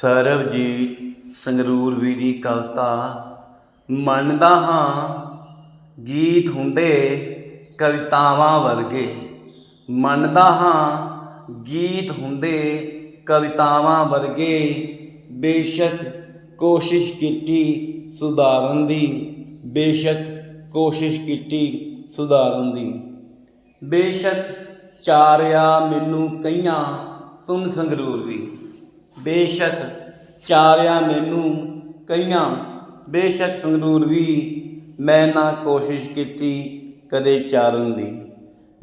ਸਰਬਜੀਤ ਸੰਗਰੂਰ ਵੀ ਦੀ ਕਵਿਤਾ ਮੰਨਦਾ ਹਾਂ ਗੀਤ ਹੁੰਦੇ ਕਵਿਤਾਵਾਂ ਵਰਗੇ। ਮੰਨਦਾ ਹਾਂ ਗੀਤ ਹੁੰਦੇ ਕਵਿਤਾਵਾਂ ਵਰਗੇ। ਬੇਸ਼ੱਕ ਕੋਸ਼ਿਸ਼ ਕੀਤੀ ਸੁਧਾਰਨ ਦੀ। ਬੇਸ਼ੱਕ ਕੋਸ਼ਿਸ਼ ਕੀਤੀ ਸੁਧਾਰਨ ਦੀ। ਬੇਸ਼ੱਕ ਚਾਰਿਆ ਮੈਨੂੰ ਕਈਆਂ ਸੁਨ ਸੰਗਰੂਰ ਵੀ ਬੇਸ਼ੱਕ ਚਾਰਿਆ ਮੈਨੂੰ ਕਈਆਂ, ਬੇਸ਼ੱਕ ਸੰਗਰੂਰ ਵੀ ਮੈਂ ਨਾ ਕੋਸ਼ਿਸ਼ ਕੀਤੀ ਕਦੇ ਚਾਰਨ ਦੀ।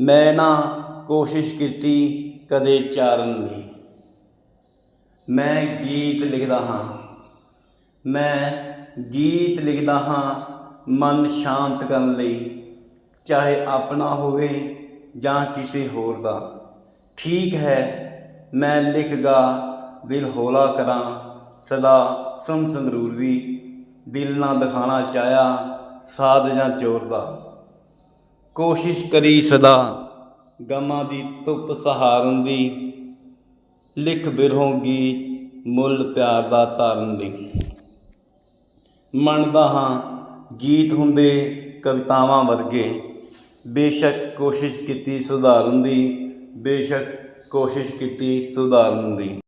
ਮੈਂ ਨਾ ਕੋਸ਼ਿਸ਼ ਕੀਤੀ ਕਦੇ ਚਾਰਨ ਦੀ। ਮੈਂ ਗੀਤ ਲਿਖਦਾ ਹਾਂ। ਮੈਂ ਗੀਤ ਲਿਖਦਾ ਹਾਂ ਮਨ ਸ਼ਾਂਤ ਕਰਨ ਲਈ, ਚਾਹੇ ਆਪਣਾ ਹੋਵੇ ਜਾਂ ਕਿਸੇ ਹੋਰ ਦਾ। ਠੀਕ ਹੈ, ਮੈਂ ਲਿਖਗਾ ਦਿਲ ਹੌਲਾ ਕਰਾਂ, ਸਦਾ ਸੁਣ ਸੰਗਰੂਰ ਦਿਲ ਨਾ ਦਿਖਾਣਾ ਚਾਹਿਆ, ਸਾਧ ਜਾਂ ਚੋਰ ਦਾ। ਕੋਸ਼ਿਸ਼ ਕਰੀ ਸਦਾ ਗਮਾਂ ਦੀ ਧੁੱਪ ਸਹਾਰਨ ਦੀ। ਲਿਖ ਬਿਰਹੋਂਗੀ ਮੁੱਲ ਪਿਆਰ ਦਾ ਤਾਰਨ ਦੀ। ਮੰਨਦਾ ਹਾਂ, ਗੀਤ ਹੁੰਦੇ ਕਵਿਤਾਵਾਂ ਵਰਗੇ। ਬੇਸ਼ੱਕ ਕੋਸ਼ਿਸ਼ ਕੀਤੀ ਸੁਧਾਰਨ ਦੀ, ਬੇਸ਼ੱਕ ਕੋਸ਼ਿਸ਼ ਕੀਤੀ ਸੁਧਾਰਨ ਦੀ।